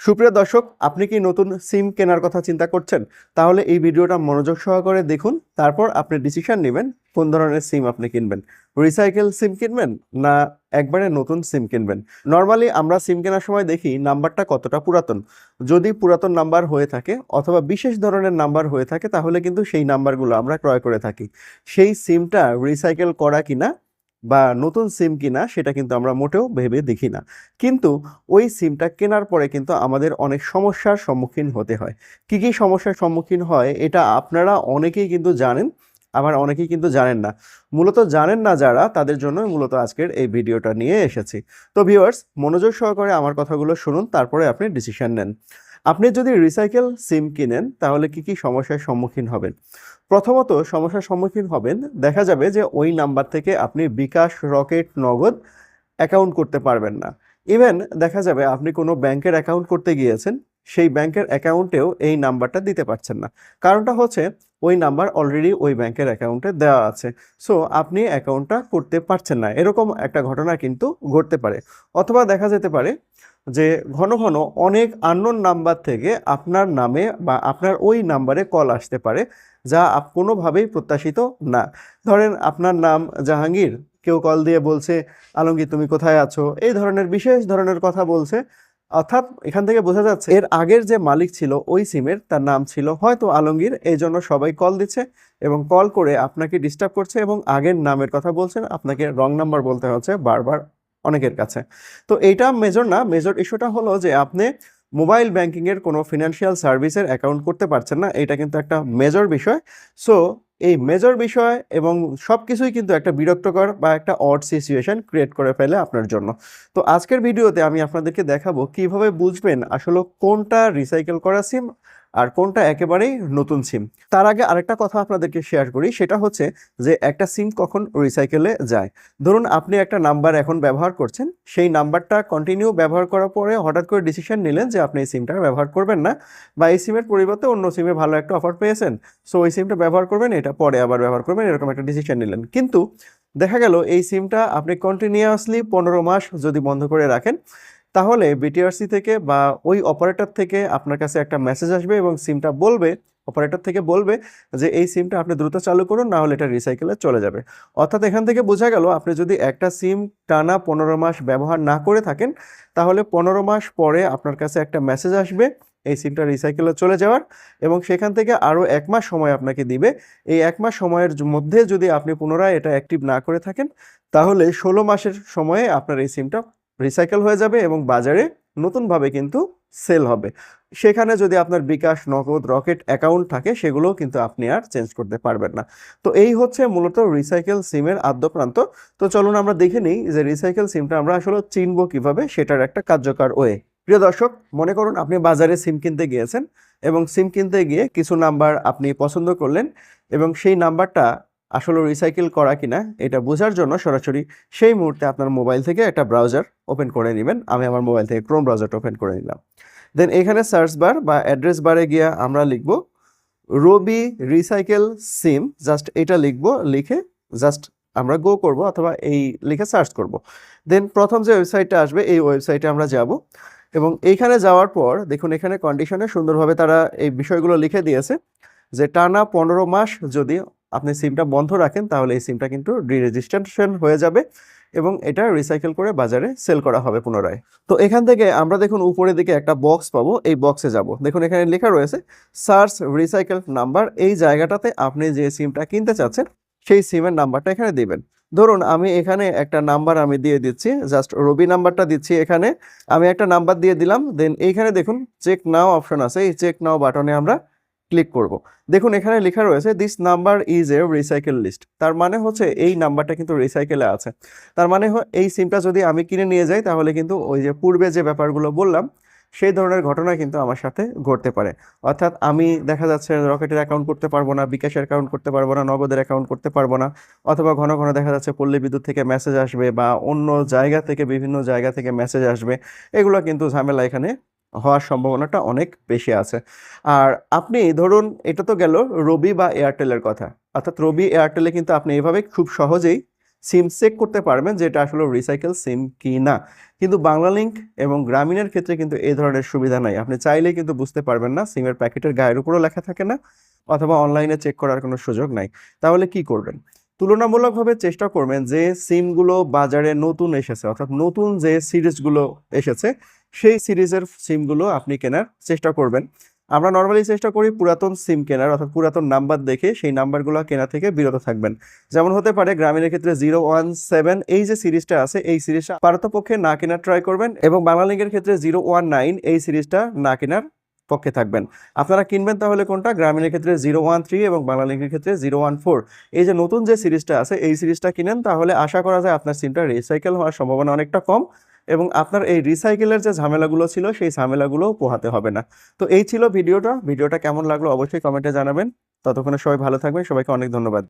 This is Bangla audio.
সুপ্রিয় দর্শক, আপনি কি নতুন সিম কেনার কথা চিন্তা করছেন? তাহলে এই ভিডিওটা মনোযোগ সহকারে দেখুন, তারপর আপনি ডিসিশন নেবেন কোন ধরনের সিম আপনি কিনবেন। রিসাইকেল সিম কিনবেন না একবারে নতুন সিম কিনবেন? নর্মালি আমরা সিম কেনার সময় দেখি নাম্বারটা কতটা পুরাতন। যদি পুরাতন নাম্বার হয়ে থাকে অথবা বিশেষ ধরনের নাম্বার হয়ে থাকে, তাহলে কিন্তু সেই নাম্বারগুলো আমরা ক্রয় করে থাকি। সেই সিমটা রিসাইকেল করা কিনা বা নতুন সিম কিনা সেটা কিন্তু আমরা মোটেও ভেবে দেখি না। কিন্তু ওই সিমটা কেনার পরে কিন্তু আমাদের অনেক সমস্যার সম্মুখীন হতে হয়। কি কি সমস্যার সম্মুখীন হয় এটা আপনারা অনেকেই কিন্তু জানেন, আবার অনেকেই কিন্তু জানেন না। মূলত জানেন না যারা, তাদের জন্য মূলত আজকের এই ভিডিওটা নিয়ে এসেছি। তো ভিউয়ার্স মনোযোগ সহকারে আমার কথাগুলো শুনুন, তারপরে আপনি ডিসিশন নেন। আপনি যদি রিসাইকেল সিম কিনেন, তাহলে কি কি সমস্যার সম্মুখীন হবেন? প্রথমত সমস্যার সম্মুখীন হবেন। দেখা যাবে যে ওই নাম্বার থেকে আপনি বিকাশ, রকেট, নগদ অ্যাকাউন্ট করতে পারবেন না। ইভেন দেখা যাবে আপনি কোনো ব্যাংকের অ্যাকাউন্ট করতে গিয়েছেন, সেই ব্যাংকের অ্যাকাউন্টেও এই নাম্বারটা দিতে পারছেন না। কারণটা হচ্ছে ওই নাম্বার অলরেডি ওই ব্যাংকের অ্যাকাউন্টে দেওয়া আছে। সো আপনি অ্যাকাউন্টটা করতে পারছেন না। এরকম একটা ঘটনা কিন্তু ঘটতে পারে। অথবা দেখা যেতে পারে যে ঘন ঘন অনেক আননোন নাম্বার থেকে আপনার নামে বা আপনার ওই নাম্বারে কল আসতে পারে, যা আপ- কোনোভাবেই প্রত্যাশিত না। ধরেন আপনার নাম জাহাঙ্গীর, কেউ কল দিয়ে বলছে, আলমগীর, তুমি কোথায় আছো? এই ধরনের, বিশেষ ধরনের কথা বলছে। অর্থাৎ এখান থেকে বোঝা যাচ্ছে, এর আগের যে মালিক ছিল, ওই সিমের তার নাম ছিল হয়তো আলমগীর। এই জন্য সবাই কল দিচ্ছে এবং কল করে আপনাকে ডিস্টার্ব করছে এবং আগের নামের কথা বলছেন। আপনাকে রং নাম্বার বলতে হচ্ছে বারবার। অনেকের কাছে। তো এইটা মেজর না মেজর ইস্যুটা হলো যে আপনি মোবাইল ব্যাংকিংয়ের কোনো ফিনান্সিয়াল সার্ভিসের অ্যাকাউন্ট করতে পারছেন না এটা কিন্তু একটা মেজর বিষয়। সো এই মেজর বিষয় এবং সব কিছুই কিন্তু একটা বিরক্তকর বা একটা অড সিচুয়েশন ক্রিয়েট করে ফেলে আপনার জন্য। তো আজকের ভিডিওতে আমি আপনাদেরকে দেখাবো কীভাবে বুঝবেন আসলে কোনটা রিসাইকেল করা সিম আর কোনটা একেবারেই নতুন সিম তার আগে আরেকটা কথা আপনাদেরকে শেয়ার করি, সেটা হচ্ছে যে একটা সিম কখন রিসাইকেলে যায়? ধরুন আপনি একটা নাম্বার এখন ব্যবহার করছেন, সেই নাম্বারটা কন্টিনিউ ব্যবহার করার পরে হঠাৎ করে ডিসিশন নিলেন যে আপনি এই সিমটা ব্যবহার করবেন না বা এই সিমের পরিবর্তে অন্য সিমে ভালো একটা অফার পেয়েছেন। সো ওই সিমটা ব্যবহার করবেন, এটা পরে আবার ব্যবহার করবেন, এরকম একটা ডিসিশন নিলেন। কিন্তু দেখা গেল এই সিমটা আপনি কন্টিনিউয়াসলি পনেরো মাস যদি বন্ধ করে রাখেন তাহলে বিটিআরসি থেকে বা ওই অপারেটর থেকে আপনার কাছে একটা মেসেজ আসবে এবং সিমটা বলবে অপারেটর থেকে বলবে যে এই সিমটা আপনি দ্রুত চালু করুন, না হলে এটা রিসাইকেলে চলে যাবে। অর্থাৎ এখান থেকে বোঝা গেল আপনি যদি একটা সিম টানা পনেরো মাস ব্যবহার না করে থাকেন, তাহলে পনেরো মাস পরে আপনার কাছে একটা মেসেজ আসবে, এই সিমটা রিসাইকেলে চলে যাওয়ার এবং সেখান থেকে আরও এক মাস সময় আপনাকে দিবে। এই এক মাস সময়ের মধ্যে যদি আপনি পুনরায় এটা অ্যাক্টিভ না করে থাকেন, তাহলে ষোলো মাসের সময়ে আপনার এই সিমটা রিসাইকেল হয়ে যাবে এবং বাজারে নতুনভাবে কিন্তু সেল হবে। সেখানে যদি আপনার বিকাশ, নগদ, রকেট অ্যাকাউন্ট থাকে, সেগুলোও কিন্তু আপনি আর চেঞ্জ করতে পারবেন না। তো এই হচ্ছে মূলত রিসাইকেল সিমের আদ্যপ্রান্ত। তো চলুন আমরা দেখে নিই যে রিসাইকেল সিমটা আমরা আসলে চিনব কীভাবে, সেটার একটা কার্যকর ওয়ে প্রিয় দর্শক, মনে করুন আপনি বাজারে সিম কিনতে গিয়েছেন এবং সিম কিনতে গিয়ে কিছু নাম্বার আপনি পছন্দ করলেন এবং সেই নাম্বারটা আসলে রিসাইকেল করা কিনা, এটা বোঝার জন্য সরাসরি সেই মুহূর্তে আপনার মোবাইল থেকে একটা ব্রাউজার ওপেন করে নেবেন। আমি আমার মোবাইল থেকে ক্রোম ব্রাউজারটা ওপেন করে নিলাম। দেন এখানে সার্চ বার বা অ্যাড্রেস বারে গিয়ে আমরা লিখব রবি রিসাইকেল সিম জাস্ট এটা লিখব, লিখে জাস্ট আমরা গো করব অথবা এই লিখে সার্চ করব। দেন প্রথম যে ওয়েবসাইটটা আসবে, এই ওয়েবসাইটে আমরা যাব এবং এইখানে যাওয়ার পর দেখুন এখানে কন্ডিশনে সুন্দরভাবে তারা এই বিষয়গুলো লিখে দিয়েছে যে টানা পনেরো মাস যদি আপনি সিমটা বন্ধ রাখেন, তাহলে এই সিমটা কিন্তু রেজিস্ট্রেশন হয়ে যাবে এবং এটা রিসাইকেল করে বাজারে সেল করা হবে পুনরায়। তো এখান থেকে আমরা দেখুন উপরের দিকে একটা বক্স পাবো, এই বক্সে যাব। দেখুন এখানে লেখা রয়েছে সার্চ রিসাইকেল নাম্বার এই জায়গাটাতে আপনি যে সিমটা কিনতে চাচ্ছেন, সেই সিমের নাম্বারটা এখানে দিবেন। ধরুন আমি এখানে একটা নাম্বার আমি দিয়ে দিচ্ছি জাস্ট রবি নাম্বারটা দিচ্ছি এখানে, আমি একটা নাম্বার দিয়ে দিলাম দেন এইখানে দেখুন চেক নাও অপশন আছে, এই চেক নাও বাটনে আমরা ক্লিক করব। দেখুন, এখানে লেখা রয়েছে this number is a recycle list তার মানে হচ্ছে এই নাম্বারটা কিন্তু রিসাইকেলে আছে। তার মানে এই সিমটা যদি আমি কিনে নিয়ে যাই, তাহলে কিন্তু ওই যে পূর্বে যে ব্যাপারগুলো বললাম, সেই ধরনের ঘটনা কিন্তু আমার সাথে ঘটতে পারে। অর্থাৎ আমি দেখা যাচ্ছে রকেটের অ্যাকাউন্ট করতে পারব না, বিকাশের অ্যাকাউন্ট করতে পারব না, নগদের অ্যাকাউন্ট করতে পারব না, অথবা ঘন ঘন দেখা যাচ্ছে পল্লী বিদ্যুৎ থেকে মেসেজ আসবে বা অন্য জায়গা থেকে, বিভিন্ন জায়গা থেকে মেসেজ আসবে। এগুলো কিন্তু ঝামেলা এখানে হওয়ার সম্ভাবনাটা অনেক বেশি আছে। আর আপনি ধরুন, এটা তো গেল রবি বা এয়ারটেলের কথা। অর্থাৎ রবি এয়ারটেলে কিন্তু আপনি এভাবে খুব সহজেই সিম চেক করতে পারবেন যে এটা আসলে রিসাইকেল সিম কি না কিন্তু বাংলা লিঙ্ক এবং গ্রামীণের ক্ষেত্রে কিন্তু এই ধরনের সুবিধা নাই। আপনি চাইলেই কিন্তু বুঝতে পারবেন না সিমের প্যাকেটের গায়ের উপরও লেখা থাকে না অথবা অনলাইনে চেক করার কোনো সুযোগ নাই। তাহলে কি করবেন? তুলনামূলকভাবে চেষ্টা করবেন যে সিমগুলো বাজারে নতুন এসেছে, অর্থাৎ নতুন যে সিরিজগুলো এসেছে সেই সিরিজের সিমগুলো আপনি কেনার চেষ্টা করবেন। আমরা নর্মালি চেষ্টা করি পুরাতন সিম কেনার, অর্থাৎ পুরাতন নাম্বার দেখে সেই নাম্বারগুলো কেনা থেকে বিরত থাকবেন। যেমন হতে পারে গ্রামীণের ক্ষেত্রে জিরো ওয়ান সেভেন, এই যে সিরিজটা আছে, এই সিরিজটা পারতপক্ষে না কেনার ট্রাই করবেন এবং বাংলা লিঙ্কের ক্ষেত্রে জিরো ওয়ান নাইন, এই সিরিজটা না কেনার পক্ষে থাকবেন। আপনারা কিনবেন তাহলে কোনটা? গ্রামীণের ক্ষেত্রে জিরো ওয়ান থ্রি এবং বাংলা লিঙ্কের ক্ষেত্রে জিরো ওয়ান ফোর। এই যে নতুন যে সিরিজটা আছে, এই সিরিজটা কিনেন তাহলে আশা করা যায় আপনার সিমটা রিসাইকেল হওয়ার সম্ভাবনা অনেকটা কম। এবং আপনার এই রিসাইকেলের যে ঝামেলাগুলো ছিল, সেই ঝামেলাগুলো পোহাতে হবে না। তো এই ছিল ভিডিওটা। ভিডিওটা কেমন লাগল অবশ্যই কমেন্টে জানাবেন। ততক্ষণে সবাই ভালো থাকবেন। সবাইকে অনেক ধন্যবাদ।